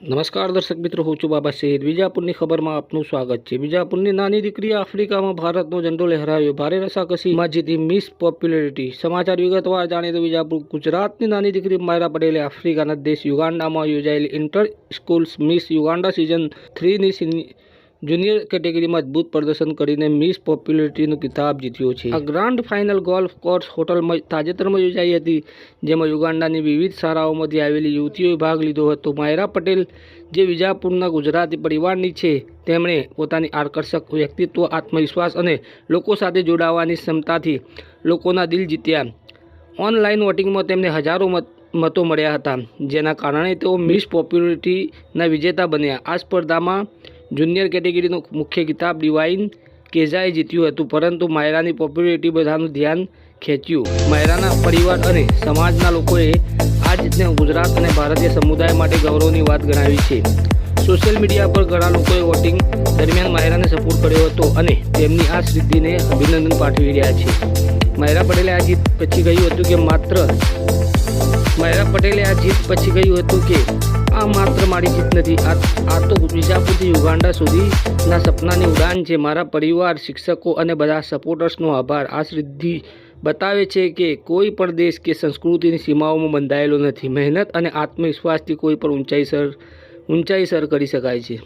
નમસ્કાર દર્શક મિત્રો, હું છું બાબા શહીદ વિજાપુરની ખબરમાં આપનું સ્વાગત છે. વિજાપુરની નાની દીકરીએ આફ્રિકામાં ભારતનો ઝંડો લહેરાવ્યો. ભારે રસાકસીમાં જીતી મિસ પોપ્યુલરિટી. સમાચાર વિગતવાર જાણીએ તો વિજાપુર ગુજરાતની નાની દીકરી માયરા પટેલે આફ્રિકાના દેશ યુગાન્ડામાં યોજાયેલી inter schools miss Uganda season થ્રીની junior કેટેગરીમાં અદભુત પ્રદર્શન કરીને મિસ પોપ્યુલરિટીનો કિતાબ જીત્યો છે. આ ગ્રાન્ડ ફાઇનલ ગોલ્ફ કોર્સ હોટલમાં તાજેતરમાં યોજાઈ હતી, જેમાં યુગાન્ડાની વિવિધ શાળાઓમાંથી આવેલી યુવતીઓએ ભાગ લીધો હતો. માયરા પટેલ, જે વિજાપુરના ગુજરાતી પરિવારની છે, તેમણે પોતાની આકર્ષક વ્યક્તિત્વ, આત્મવિશ્વાસ અને લોકો સાથે જોડાવાની ક્ષમતાથી લોકોના દિલ જીત્યા. ઓનલાઈન વોટિંગમાં તેમને હજારો મત, મતો મળ્યા હતા, જેના કારણે તેઓ મિસ પોપ્યુલરિટીના વિજેતા બન્યા. આ સ્પર્ધામાં જુનિયર કેટેગરીનો મુખ્ય કિતાબ ડિવાઇન કેઝાએ જીત્યું હતું, પરંતુ માયરાની પોપ્યુલરિટી બધાનું ધ્યાન ખેંચ્યું. માયરાના પરિવાર અને સમાજના લોકોએ આ જીતને ગુજરાત અને ભારતીય સમુદાય માટે ગૌરવની વાત ગણાવી છે. સોશિયલ મીડિયા પર ઘણા લોકોએ વોટિંગ દરમિયાન માયરાને સપોર્ટ કર્યો હતો અને તેમની આ સિદ્ધિને અભિનંદન પાઠવી રહ્યા છે. માયરા પટેલે આ જીત પછી કહ્યું હતું કે માત્ર માયરા પટેલે આ જીત પછી કહ્યું હતું કે, આ માત્ર મારી જીત નથી, આ તો વિજાપુરથી યુગાન્ડા સુધીના સપનાની ઉડાન છે. મારા પરિવાર, શિક્ષકો અને બધા સપોર્ટર્સનો આભાર. આ સિદ્ધિ બતાવે છે કે કોઈ પણ દેશ કે સંસ્કૃતિની સીમાઓમાં બંધાયેલો નથી. મહેનત અને આત્મવિશ્વાસથી કોઈ પણ ઊંચાઈ સર ઊંચાઈ સર કરી શકાય છે.